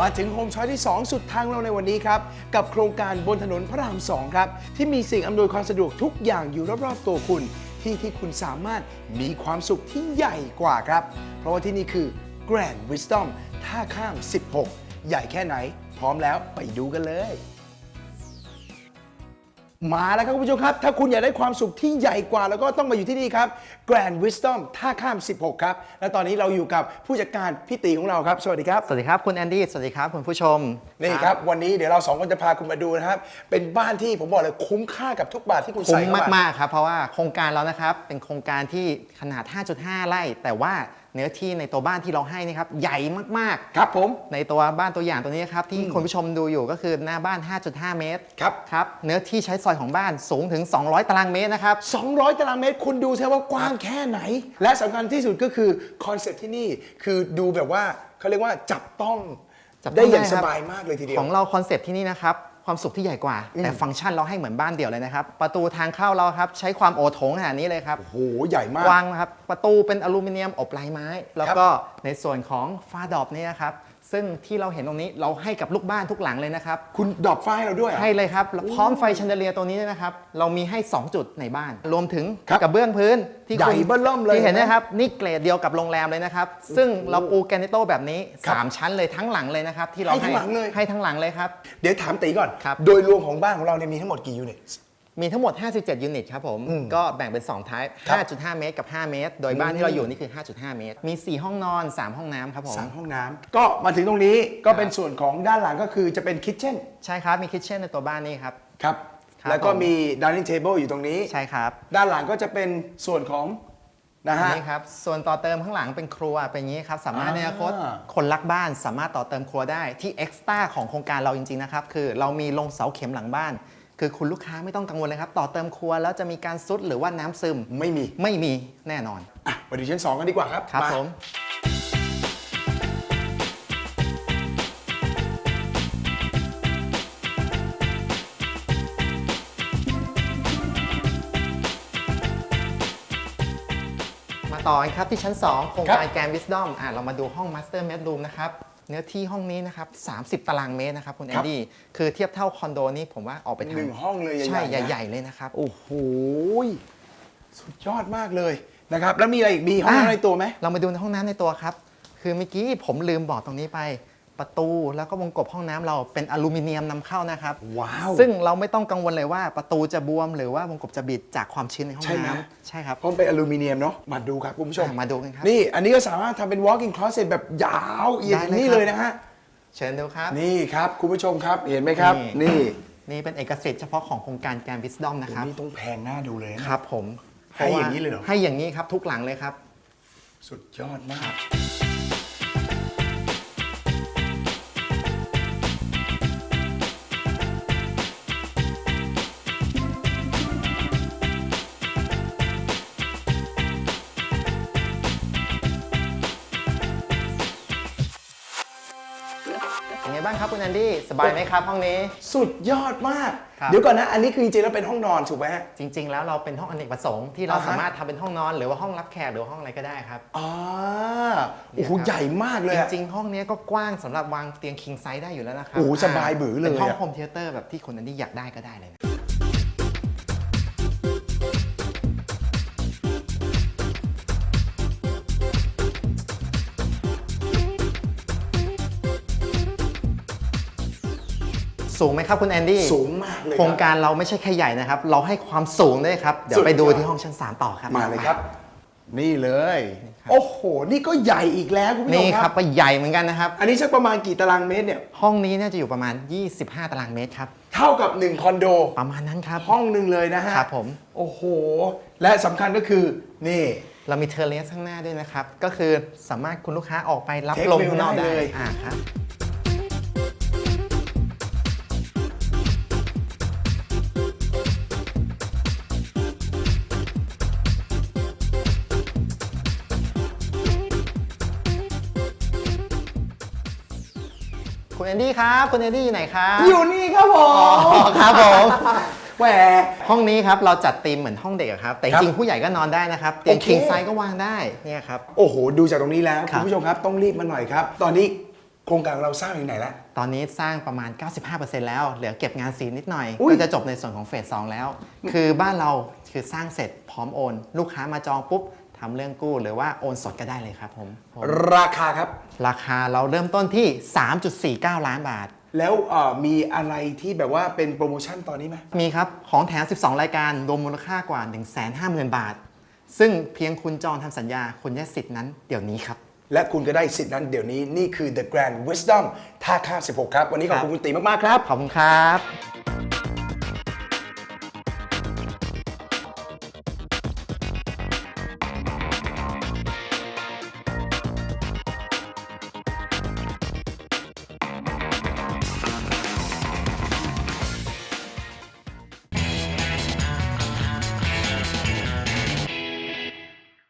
มาถึงโฮมช้อยที่ 2 สุดทางเราในวันนี้ครับ กับโครงการบนถนนพระราม 2 ครับ ที่มีสิ่งอำนวยความสะดวกทุกอย่างอยู่รอบๆตัวคุณ ที่ที่คุณสามารถมีความสุขที่ใหญ่กว่าครับ เพราะว่าที่นี่คือ Grand Wisdom ท่าข้าม 16 ใหญ่แค่ไหน พร้อมแล้วไปดูกันเลย มาแล้วครับคุณผู้ชมครับ ถ้าคุณอยากได้ความสุขที่ใหญ่กว่า แล้วก็ต้องมาอยู่ที่นี่ครับ Grand Wisdom ท่าข้าม 16 ครับ และตอนนี้เราอยู่กับผู้จัดการพี่ตีของเราครับ สวัสดีครับ สวัสดีครับคุณแอนดี้สวัสดีครับคุณผู้ชมนี่ครับ วันนี้เดี๋ยวเราสองคนจะพาคุณมาดูนะครับ เป็นบ้านที่ผมบอกเลยคุ้มค่ากับทุกบาทที่คุณคุ้ใส่มเข้ามามากๆครับเพราะว่าโครงการเรานะครับเป็นโครงการที่ขนาด 5.5 ไร่แต่ว่า เนื้อที่ในตัวบ้านที่เราให้นี่ครับใหญ่มากครับผม ๆ ในตัวบ้านตัวอย่างตัวนี้ครับที่คุณผู้ชมดูอยู่ก็คือหน้าบ้าน 5.5 เมตรครับ ครับเนื้อที่ใช้ซอยของบ้านสูงถึง 200 ตารางเมตรนะครับ 200 ตารางเมตรคุณดูใช่ว่ากว้างแค่ไหน และสำคัญที่สุดก็คือคอนเซ็ปต์ที่นี่คือดูแบบว่าเขาเรียกว่าจับต้องจับต้องได้อย่างได้คสรับ บายมากเลยทีเดียวของเราคอนเซปต์ที่นี่นะครับ ความสุขที่ใหญ่กว่า แต่ฟังก์ชันเราให้เหมือนบ้านเดี่ยวเลยนะครับ ประตูทางเข้าเราครับใช้ความโอโถงขนาดนี้เลยครับโอ้โหใหญ่มากกว้างนะครับประตูเป็นอลูมิเนียมอบลายไม้ แล้วก็ในส่วนของฝ้าดอบนี่นะครับ ซึ่งที่เราเห็นตรงนี้เราให้กับลูกบ้านทุกหลังเลยนะครับ คุณดรอปไฟล์ให้เราด้วยเหรอ ให้เลยครับแล้วพร้อมไฟแชันเดเลียตัวนี้ด้วยนะครับ เรามีให้ 2 จุดในบ้าน รวมถึงครับกระเบื้องพื้นที่ใหญ่คุณเบ้อเริ่มเลยที่เห็นนะนะครับ นี่เกรดเดียวกับโรงแรมเลยนะครับ ซึ่งเราปูแกรนิโตแบบนี้ ครับ3 ชั้นเลยทั้งหลังเลยนะครับ ที่เราให้ทั้งหลังเลย ให้ทั้งหลังเลยครับ เดี๋ยวถามตีก่อน ครับ โดยรวมของบ้านของเราเนี่ยมีทั้งหมดกี่ยูนิต มีทั้งหมด 57 ยูนิตครับผม อืมก็แบ่งเป็น 2 ท้ายครับ5.5 เมตรกับ 5 เมตร โดยบ้านที่เราอยู่นี่คือ 5.5 เมตร มี 4 ห้องนอน 3 ห้องน้ำครับผม สามห้องน้ำก็มาถึงตรงนี้ก็เป็นส่วนของด้านหลังก็คือจะเป็นคิทเช่นใช่ครับ มีคิทเช่นในตัวบ้านนี่ครับ ครับ ครับแล้วก็ผม มี dining table อยู่ตรงนี้ ใช่ครับ ด้านหลังก็จะเป็นส่วนของนะฮะ นี่ครับ ส่วนต่อเติมข้างหลังเป็นครัวเป็นอย่างนี้ครับ สามารถอ่า ในอนาคตคนรักบ้านสามารถต่อเติมครัวได้ที่เอ็กซ์ต้าของโครงการเราจริงๆนะครับ คือเรามีลงเสาเข็มหลังบ้าน คือคุณลูกค้าไม่ต้องกังวลเลยครับ ต่อเติมครัวแล้วจะมีการซุดหรือว่าน้ำซึมไม่มี ไม่มีแน่นอน อะมาดูชั้นสองกันดีกว่าครับครับาผม มาต่อกันครับที่ชั้น 2 โครงการแกรนวิสดอมอะเรามาดูห้องมาสเตอร์ d ม o รูมนะครับ เนื้อที่ห้องนี้นะครับ30 ตารางเมตรนะครับคุณแอนดี้คือเทียบเท่าคอนโดนี่ผมว่าออกไปทางหนึ่งห้องเลยใหญ่ๆใช่นะ ใหญ่ ๆ เลยนะครับ โอ้โหสุดยอดมากเลยนะครับ แล้วมีอะไรอีกมีห้องน้ำในตัวไหม เรามาดูในห้องน้ำในตัวครับ คือเมื่อกี้ผมลืมบอกตรงนี้ไป ประตูแล้วก็วงกบห้องน้ำเราเป็นอลูมิเนียมนำเข้านะครับ ว้าว ซึ่งเราไม่ต้องกังวลเลยว่าประตูจะบวม หรือว่าวงกบจะบิดจากความชื้นในห้องใช่ไหม น้ำใช่ครับเพราะมันเป็นอลูมิเนียมเนาะมาดูครับคุณผู้ชม อะมาดูกันครับ นี่อันนี้ก็สามารถทำเป็น walk-in closet แบบยาวเอียดได้เลยนี่ครับ เลยนะฮะ เชิญดูครับ นี่ครับคุณผู้ชมครับเห็นไหมครับ นี่ นี่นี่เป็นเอกสิทธิ์เฉพาะของโครงการแกรนวิสดอมนะโอ้ครับนี่ต้องแพงหน้าดูเลยนะ ครับผมให้อย่างนี้เลยเหรอ ให้อย่างนี้ครับทุกหลังเลยครับ สุดยอดมาก เป็นไงบ้างครับคุณแอนดี้สบายไหมครับห้องนี้ สุดยอดมาก ครับ เดี๋ยวก่อนนะ อันนี้คือจริงๆแล้วเป็นห้องนอนถูกไหมฮะ จริง ๆ แล้วเราเป็นห้องอเนกประสงค์ที่เราอ่าฮะ สามารถทำเป็นห้องนอนหรือว่าห้องรับแขกหรือว่าห้องอะไรก็ได้ครับอ่าโอ้โหเนี่ยครับ ใหญ่มากเลยจอะ ริง ๆ ห้องเนี้ยก็กว้างสำหรับวางเตียงคิงไซส์ได้อยู่แล้วนะครับโอ้โหสบายบือเลยเป็นห้องอะ โฮมเทเตอร์แบบที่คนอันนี้อยากได้ก็ได้เลยนะ สูงไหมครับคุณแอนดี้สูงมากเลยโครงการเราไม่ใช่แค่ใหญ่นะครับ เราให้ความสูงด้วยครับ เดี๋ยวไปดูที่ห้องชั้น 3 ต่อครับมาเลยครับ นี่เลย โอ้โห นี่ก็ใหญ่อีกแล้วคุณผู้ชนี่มคครัรับบก็ใหญ่เหมือนกันนะครับ อันนี้สักประมาณกี่ตารางเมตรเนี่ย ห้องนี้เนี่ยจะอยู่ประมาณ 25 ตารางเมตรครับ เท่ากับ 1 คอนโด ประมาณนั้นครับ ห้องหนึ่งเลยนะฮะครับผม โอ้โห และสำคัญก็คือ นี่ เรามีเทอร์เลสข้างหน้าด้วยนะครับ ก็คือสามารถคุณลูกค้าออกไปรับ Take ลม view ข้างนอกได้ได้เลย อ่าครับ คุณแอนดี้ครับคุณแอนดี้อยู่ไหนครับอยู่นี่ครับผมอ๋อครับผมแหมห้องนี้ครับเราจัดธีมเหมือนห้องเด็กอะครับ แต่ครับจริงๆผู้ใหญ่ก็นอนได้นะครับเตียง โอเคคิงไซส์ก็วางได้เนี่ยครับ โอ้โห ดูจากตรงนี้แล้วครัคุณบผู้ชมครับต้องรีบมาหน่อยครับ ตอนนี้โครงการเราสร้างถึงไหนแล้ว ตอนนี้สร้างประมาณ 95%แล้ว เหลือเก็บงานสีนิดหน่อย อุ้ยก็จะจบในส่วนของเฟส2แล้ว คือบ้านเราคือสร้างเสร็จพร้อมโอน ลูกค้ามาจองปุ๊บ ทำเรื่องกู้หรือว่าโอนสดก็ได้เลยครับผมผมราคาครับ ราคาเราเริ่มต้นที่ 3.49 ล้านบาท แล้วเอ่อมีอะไรที่แบบว่าเป็นโปรโมชั่นตอนนี้ไหมมีครับ ของแถม 12 รายการรวมมูลค่ากว่า 150,000 บาท ซึ่งเพียงคุณจองทำสัญญาคุณได้สิทธิ์นั้นเดี๋ยวนี้ครับ และคุณก็ได้สิทธิ์นั้นเดี๋ยวนี้นี่คือ The Grand Wisdom ท่าข้าม16 ครับ วันนี้ขอบคุณคุณตีมาก ๆ ครับ ขอบคุณครับ